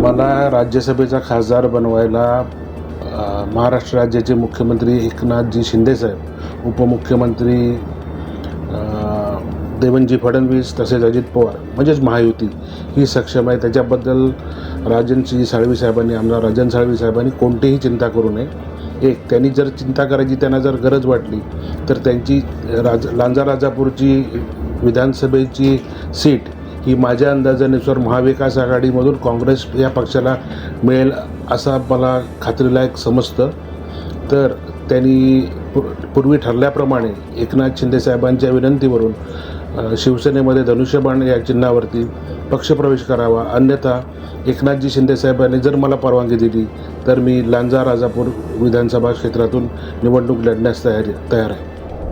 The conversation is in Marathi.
मला राज्यसभेचा खासदार बनवायला महाराष्ट्र राज्याचे मुख्यमंत्री एकनाथजी शिंदेसाहेब उपमुख्यमंत्री देवनजी फडणवीस तसेच अजित पवार म्हणजेच महायुती ही सक्षम आहे. त्याच्याबद्दल राजनजी साळवी साहेबांनी आमदार राजन साळवी साहेबांनी कोणतीही चिंता करू नये. एक त्यांनी जर चिंता करायची त्यांना जर गरज वाटली तर त्यांची राज लांजा राजापूरची विधानसभेची सीट ही माझ्या अंदाजानुसार महाविकास आघाडीमधून काँग्रेस या पक्षाला मिळेल असा मला खात्रीलायक समजतं. तर त्यांनी पूर्वी ठरल्याप्रमाणे एकनाथ शिंदेसाहेबांच्या विनंतीवरून शिवसेनेमध्ये धनुष्यबाण या चिन्हावरती पक्षप्रवेश करावा. अन्यथा एकनाथजी शिंदेसाहेबांनी जर मला परवानगी दिली तर मी लांजा राजापूर विधानसभा क्षेत्रातून निवडणूक लढण्यास तयारी तयार आहे.